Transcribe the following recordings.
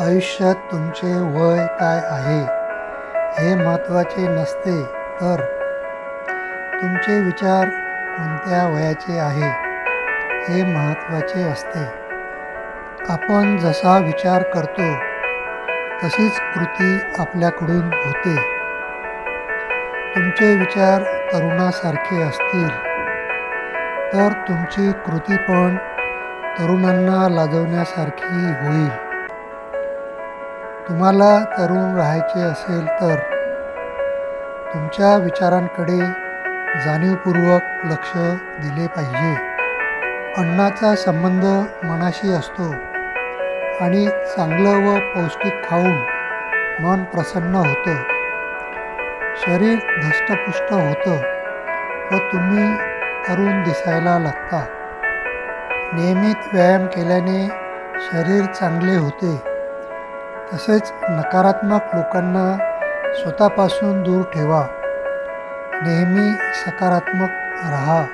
आयुष्यात तुमचे वय काय आहे? हे महत्त्वाचे नसते तर तुमचे विचार कोणत्या वयाचे आहे? हे महत्त्वाचे असते. आपण जसा विचार करतो तशीच कृती आपल्याकडून होते. तुमचे विचार तरुणासारखे असतील तर तुमची कृती पण तरुणांना लाजवण्यासारखी होईल. तुम्हाला तरुण राहायचे असेल तर तुमच्या विचारांकडे जाणीवपूर्वक लक्ष दिले पाहिजे. अन्नाचा संबंध मनाशी असतो आणि चांगलं व पौष्टिक खाऊन मन प्रसन्न होतं. शरीर धष्टपुष्ट होतं व तुम्ही तरुण दिसायला लागता. नियमित व्यायाम केल्याने शरीर चांगले होते. तसेच नकारात्मक लोकांना स्वतःपासून दूर ठेवा. नेहमी सकारात्मक राहा.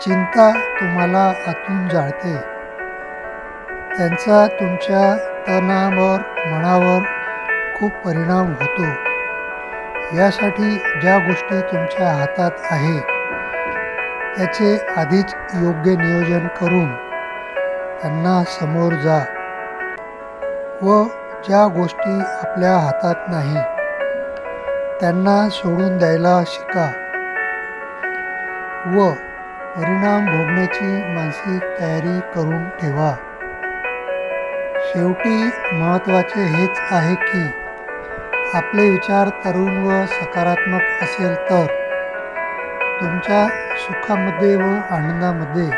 चिंता तुम्हाला आतून जाळते. त्यांचा तुमच्या तणावर मनावर खूप परिणाम होतो. यासाठी ज्या गोष्टी तुमच्या हातात आहे त्याचे आधीच योग्य नियोजन करून त्यांना समोर जा व ज्या गोष्टी आपल्या हातात नाही त्यांना सोडून द्यायला शिका. व परिणाम भोगण्याची मानसिक तयारी करून ठेवा. शेवटी महत्त्वाचे हेच आहे की आपले विचार तरुण व सकारात्मक असेल तर तुमच्या सुखामध्ये व आनंदामध्ये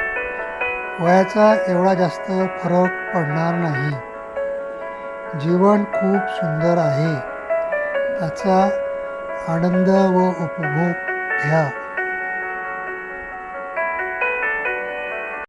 वयाचा एवढा जास्त फरक पडणार नाही. जीवन खूप सुंदर आहे. त्याचा आनंद व उपभोग घ्या.